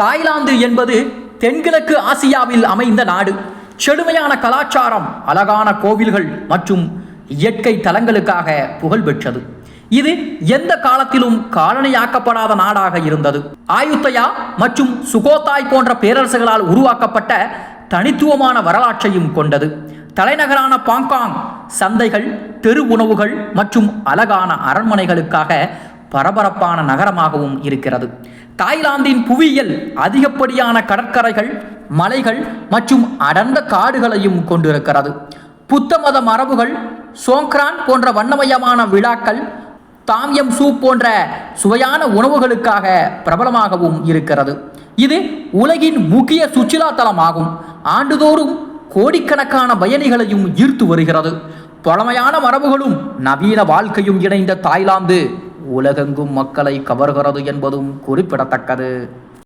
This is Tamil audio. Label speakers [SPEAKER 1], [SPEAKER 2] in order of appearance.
[SPEAKER 1] தாய்லாந்து என்பது தென்கிழக்கு ஆசியாவில் அமைந்த நாடு. செழுமையான கலாச்சாரம் அழகான கோவில்கள் மற்றும் இயற்கை தலங்களுக்காக புகழ் பெற்றது. இது எந்த காலத்திலும் காலனியாக்கப்படாத நாடாக இருந்தது. ஆயுத்தயா மற்றும் சுகோத்தாய் போன்ற பேரரசுகளால் உருவாக்கப்பட்ட தனித்துவமான வரலாற்றையும் கொண்டது. தலைநகரான பாங்காங் சந்தைகள் தெரு உணவுகள் மற்றும் அழகான அரண்மனைகளுக்காக பரபரப்பான நகரமாகவும் இருக்கிறது. தாய்லாந்தின் புவியியல் அதிகப்படியான கடற்கரைகள் மலைகள் மற்றும் அடர்ந்த காடுகளையும் கொண்டிருக்கிறது. புத்த மத மரபுகள் சோங்க்ரான் போன்ற வண்ணமயமான விழாக்கள் தாமியம் சூப் போன்ற சுவையான உணவுகளுக்காக பிரபலமாகவும் இருக்கிறது. இது உலகின் முக்கிய சுற்றுலா தலமாகும். ஆண்டுதோறும் கோடிக்கணக்கான பயணிகளையும் ஈர்த்து வருகிறது. பழமையான மரபுகளும் நவீன வாழ்க்கையும் இணைந்த தாய்லாந்து. உலகெங்கும் மக்களை கவர்கிறது என்பதும் குறிப்பிடத்தக்கது.